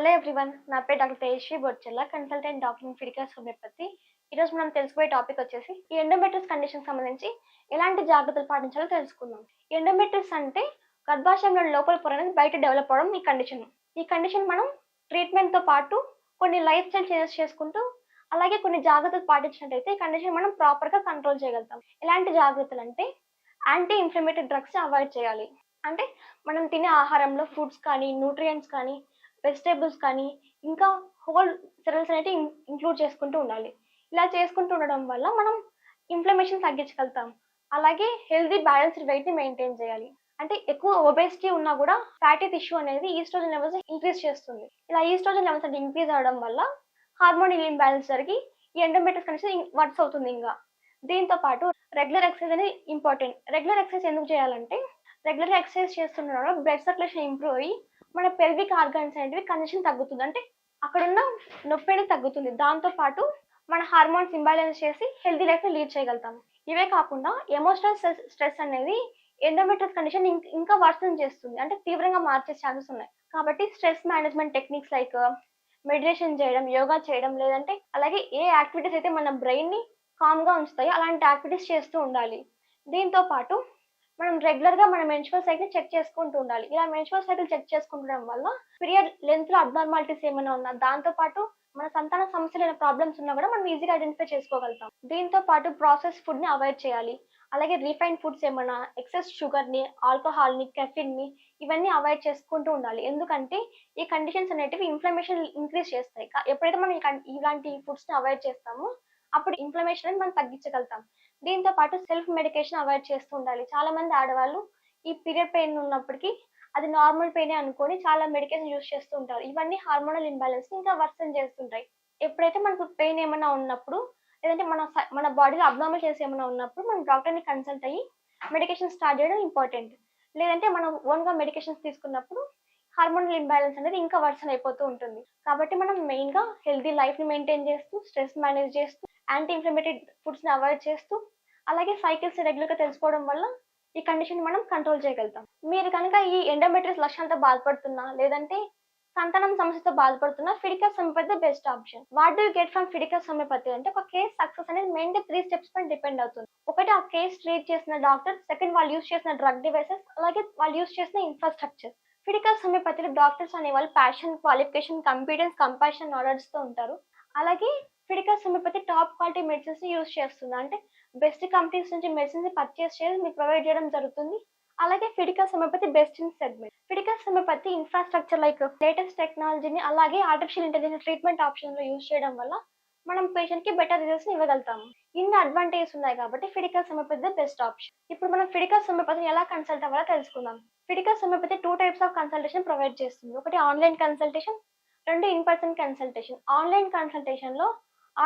Hello everyone నా పేరు doctor Tejashree Bodchella consultant doctor Fiticus homeopathy ఈరోజు మనం తెలుసుకోబోయే టాపిక్ వచ్చేసి ఈ ఎండోమెట్రిస్ కండిషన్ సంబంధించి ఎలాంటి జాగ్రత్తలు పాటించాలో తెలుసుకుందాం. ఎండోమెట్రిస్ అంటే గర్భాశయంలో లోపల పొర అనేది బయట డెవలప్ అవడం ఈ కండిషన్ ఈ కండిషన్ మనం ట్రీట్మెంట్తో పాటు కొన్ని లైఫ్ స్టైల్ చేంజెస్ చేసుకుంటూ అలాగే కొన్ని జాగ్రత్తలు పాటించినట్టయితే ఈ కండిషన్ మనం ప్రాపర్గా కంట్రోల్ చేయగలుగుతాం. ఎలాంటి జాగ్రత్తలు అంటే యాంటీ ఇన్ఫ్లమేటరీ డ్రగ్స్ అవాయిడ్ చేయాలి. అంటే మనం తినే ఆహారంలో ఫుడ్స్ కానీ న్యూట్రియంట్స్ కానీ వెజిటేబుల్స్ కానీ ఇంకా హోల్ సెరల్స్ అనేవి ఇంక్లూడ్ చేసుకుంటూ ఉండాలి. ఇలా చేసుకుంటూ ఉండడం వల్ల మనం ఇన్ఫ్లమేషన్ తగ్గించగలుగుతాం. అలాగే హెల్దీ బ్యాలెన్స్డ్ వెయిట్ని మెయింటైన్ చేయాలి. అంటే ఎక్కువ ఒబేసిటీ ఉన్నా కూడా ఫ్యాటీ టిష్యూ అనేది ఈస్ట్రోజన్ లెవెల్స్ ఇంక్రీజ్ చేస్తుంది. ఇలా ఈస్ట్రోజన్ లెవెల్స్ అంటే ఇంక్రీజ్ అవడం వల్ల హార్మోన్ ఇంబ్యాలెన్స్ జరిగి ఈ ఎండోమెట్రిస్ కండిషన్ వర్క్స్ అవుతుంది ఇంకా. దీంతో పాటు రెగ్యులర్ ఎక్సర్సైజ్ అనేది ఇంపార్టెంట్. రెగ్యులర్ ఎక్సర్సైజ్ ఎందుకు చేయాలంటే రెగ్యులర్ ఎక్సర్సైజ్ చేస్తుండడం బ్లడ్ సర్క్యులేషన్ ఇంప్రూవ్ అయ్యి మన పెల్విక్ ఆర్గన్స్ అనేటివి కండిషన్ తగ్గుతుంది. అంటే అక్కడున్న నొప్పి అనేది తగ్గుతుంది. దాంతో పాటు మన హార్మోన్స్ ఇంబ్యాలెన్స్ చేసి హెల్తీ లైఫ్ని లీడ్ చేయగలుగుతాం ఇవే కాకుండా ఎమోషనల్ స్ట్రెస్ స్ట్రెస్ అనేది ఎండోమెట్రిస్ కండిషన్ ఇంకా వర్సన్ చేస్తుంది. అంటే తీవ్రంగా మార్చే ఛాన్సెస్ ఉన్నాయి. కాబట్టి stress management techniques like meditation చేయడం యోగా చేయడం లేదంటే అలాగే ఏ యాక్టివిటీస్ అయితే మన బ్రెయిన్ని కామ్గా ఉంచుతాయో అలాంటి యాక్టివిటీస్ చేస్తూ ఉండాలి. దీంతో పాటు మనం రెగ్యులర్గా మన మెన్చువల్ సైకిల్ చెక్ చేసుకుంటూ ఉండాలి. ఇలా మెన్చువల్ సైకిల్ చెక్ చేసుకుంటడం వల్ల పీరియడ్ లెంత్లో అబ్నార్మాలిటీస్ ఏమైనా ఉన్నా దాంతో పాటు మన సంతాన సమస్యలైన ప్రాబ్లమ్స్ ఉన్నా కూడా మనం ఈజీగా ఐడెంటిఫై చేసుకోగలుగుతాం. దీంతో పాటు ప్రాసెస్ ఫుడ్ని అవాయిడ్ చేయాలి. అలాగే రిఫైన్ ఫుడ్స్ ఏమైనా ఎక్సెస్ షుగర్ని ఆల్కహాల్ని కెఫిన్ని ఇవన్నీ అవాయిడ్ చేసుకుంటూ ఉండాలి. ఎందుకంటే ఈ కండిషన్స్ అనేటివి ఇన్ఫ్లమేషన్ ఇంక్రీజ్ చేస్తాయి. ఎప్పుడైతే మనం ఇలాంటి ఫుడ్స్ని అవాయిడ్ చేస్తామో అప్పుడు ఇన్ఫ్లమేషన్ అని మనం తగ్గించగలుగుతాం. దీంతో పాటు సెల్ఫ్ మెడికేషన్ అవాయిడ్ చేస్తూ ఉండాలి. చాలా మంది ఆడవాళ్ళు ఈ పీరియడ్ పెయిన్ ఉన్నప్పటికీ అది నార్మల్ పెయిన్ అనుకొని చాలా మెడికేషన్ యూస్ చేస్తూ ఉంటారు. ఇవన్నీ హార్మోనల్ ఇంబ్యాలెన్స్ ఇంకా వర్సన్ చేస్తుంటాయి. ఎప్పుడైతే మనకు పెయిన్ ఏమైనా ఉన్నప్పుడు లేదంటే మన మన బాడీలో అబ్నార్మల్ చేసి ఏమైనా ఉన్నప్పుడు మనం డాక్టర్ని కన్సల్ట్ అయ్యి మెడికేషన్ స్టార్ట్ చేయడం ఇంపార్టెంట్ లేదంటే మనం ఓన్గా మెడికేషన్స్ తీసుకున్నప్పుడు హార్మోనల్ ఇంబ్యాలెన్స్ అనేది ఇంకా వర్షన్ అయిపోతూ ఉంటుంది. కాబట్టి మనం మెయిన్గా హెల్తీ లైఫ్ని మెయింటైన్ చేస్తూ స్ట్రెస్ మేనేజ్ చేస్తూ యాంటీ ఇన్ఫ్లమేటరీ ఫుడ్స్ని అవాయిడ్ చేస్తూ అలాగే సైకిల్స్ రెగ్యులర్గా తెలుసుకోవడం వల్ల ఈ కండిషన్ మనం కంట్రోల్ చేయగలుగుతాం. మీరు కనుక ఈ ఎండోమెట్రిస్ లక్షణాలతో బాధపడుతున్నా లేదంటే సంతానం సమస్యతో బాధపడుతున్నా Fidicus సమయపతి best option what do get from Fidicus సమయపతి అంటే ఒక కేస్ సక్సెస్ అనేది మెయిన్ త్రీ స్టెప్స్ పైన డిపెండ్ అవుతుంది. ఒకటి ఆ కేస్ ట్రీట్ చేసిన డాక్టర్ సెకండ్ వాళ్ళు యూస్ చేసిన డ్రగ్ డివైసెస్ అలాగే వాళ్ళు యూస్ చేసిన ఇన్ఫ్రాస్ట్రక్చర్ ఫిడికల్స్ హోమియోపతిలో డాక్టర్స్ అనేవాళ్ళు ప్యాషన్ క్వాలిఫికేషన్ కంపిటెన్స్ కంపాషన్ నాలెడ్జ్తో ఉంటారు. అలాగే Fiticus homeopathy top quality medicines use చేస్తుంది. అంటే బెస్ట్ కంపెనీస్ నుంచి మెడిసిన్స్ పర్చేస్ చేసి మీకు ప్రొవైడ్ చేయడం జరుగుతుంది. అలాగే ఫిడికల్ homeopathy best in segment Fidicus homeopathy infrastructure like latest టెక్నాలజీని అలాగే ఆర్టిఫిషియల్ ఇంటెలిజెన్స్ ట్రీట్మెంట్ ఆప్షన్లో యూజ్ చేయడం వల్ల మనం పేషెంట్కి బెటర్ రిజల్ట్స్ ఇవ్వగలుగుతాము. ఇన్ని అడ్వాంటేజెస్ ఉన్నాయి కాబట్టి ఫిడికల్ హోమియోపతి బెస్ట్ ఆప్షన్ ఇప్పుడు మనం ఫిడికస్ హోమియోపతిని ఎలా కన్సల్ట్ అవ్వాలో తెలుసుకుందాం. Fiticus homeopathy two types of consultation provide చేస్తుంది. ఒకటి ఆన్లైన్ కన్సల్టేషన్ రెండు in person consultation online కన్సల్టేషన్లో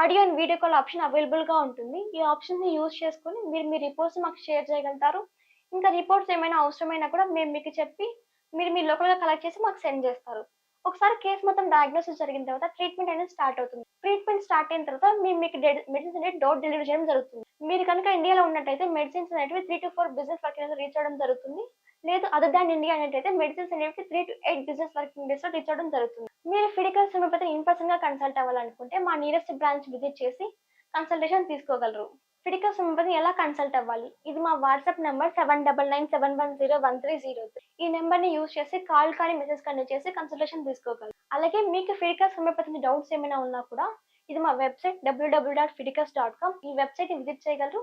audio and video call option అవైలబుల్గా ఉంటుంది. ఈ ఆప్షన్ని యూజ్ చేసుకొని మీరు మీ రిపోర్ట్స్ మాకు షేర్ చేయగలుగుతారు. ఇంకా రిపోర్ట్స్ ఏమైనా అవసరమైనా కూడా మేము మీకు చెప్పి మీరు మీ లోకల్గా కలెక్ట్ చేసి మాకు సెండ్ చేస్తారు. ఒకసారి కేసు మొత్తం డయాగ్నోసిస్ జరిగిన తర్వాత ట్రీట్మెంట్ అనేది స్టార్ట్ అవుతుంది. ట్రీట్మెంట్ స్టార్ట్ అయిన తర్వాత మేము మీకు మెడిసిన్ అనేది డోర్ డెలివరీ చేయడం జరుగుతుంది. మీరు కనుక ఇండియాలో ఉన్నట్టయితే మెడిసిన్స్ అనేవి three to four business working reach అవ్వడం జరుగుతుంది. లేదు అదర్ దాన్ ఇండియా అనేటైతే మెడిసిన్స్ అనేవి three to eight business working డేస్లో రీచ్ అవ్వడం జరుగుతుంది. మీరు ఫిడికల్ హోమియోపతి ఇన్ పర్సన్గా కన్సల్ట్ అవ్వాలనుకుంటే మా నియరెస్ట్ బ్రాంచ్ విజిట్ చేసి కన్సల్టేషన్ తీసుకోగలరు. ఫిడికల్ హోమియోపతి ఎలా కన్సల్ట్ అవ్వాలి? ఇది మా WhatsApp number seven double nine seven one zero one three zero ఈ నెంబర్ని యూస్ చేసి కాల్ కానీ మెసేజ్ కానీ చేసి కన్సల్టేషన్ తీసుకోగలరు. అలాగే మీకు ఫిడికల్ హోమియోపతి డౌట్స్ ఏమైనా ఉన్నా కూడా ఇది మా website W W dot Fiticus dot com ఈ వెబ్సైట్ని విజిట్ చేయగలరు.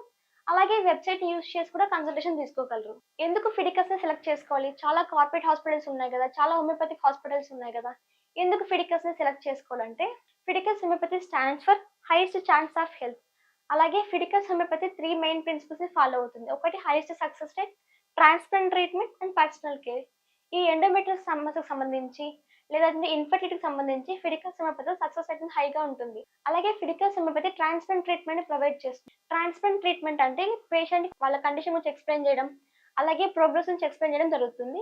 అలాగే ఈ వెబ్సైట్ యూస్ చేసి కూడా కన్సల్టేషన్ తీసుకోగలరు. ఎందుకు ఫిడికస్ని సెలెక్ట్ చేసుకోవాలి? చాలా కార్పొరేట్ హాస్పిటల్స్ ఉన్నాయి కదా చాలా హోమియోపతిక్ హాస్పిటల్స్ ఉన్నాయి కదా ఎందుకు ఫిడికస్ని సెలెక్ట్ చేసుకోవాలంటే Fiticus homeopathy stands for highest chance of health. అలాగే ఫిడికస్ హోమియోపతి త్రీ మెయిన్ ప్రిన్సిపల్స్ని ఫాలో అవుతుంది. ఒకటి highest success rate transplant treatment and personal care. ఈ ఎండోమెట్రిక్ సమస్యకు సంబంధించి లేదంటే ఇన్ఫర్టిలిటీకి సంబంధించి ఫిడికల్ హోమియోపతి సక్సెస్ రేట్ హైగా ఉంటుంది. అలాగే Fiticus homeopathy transplant treatment provide చేస్తుంది. ట్రాన్స్ప్లాంట్ ట్రీట్మెంట్ అంటే పేషెంట్ వాళ్ళ కండిషన్ గురించి ఎక్స్ప్లెయిన్ చేయడం అలాగే ప్రోగ్రెస్ నుంచి ఎక్స్ప్లెయిన్ చేయడం జరుగుతుంది.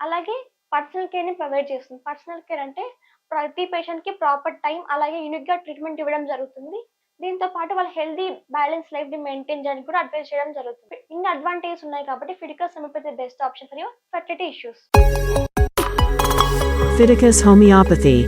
అలాగే పర్సనల్ కేర్ని ప్రొవైడ్ చేస్తుంది. పర్సనల్ కేర్ అంటే ప్రతి పేషెంట్కి ప్రాపర్ టైం అలాగే యూనిక్గా ట్రీట్మెంట్ ఇవ్వడం జరుగుతుంది. దీంతో పాటు వాళ్ళ హెల్దీ బ్యాలెన్స్ లైఫ్ని మెయింటైన్ చేయడానికి కూడా అడ్వైస్ చేయడం జరుగుతుంది. ఇన్ని అడ్వాంటేజెస్ ఉన్నాయి కాబట్టి Fiticus homeopathy best option for your fertility issues Fiticus Homeopathy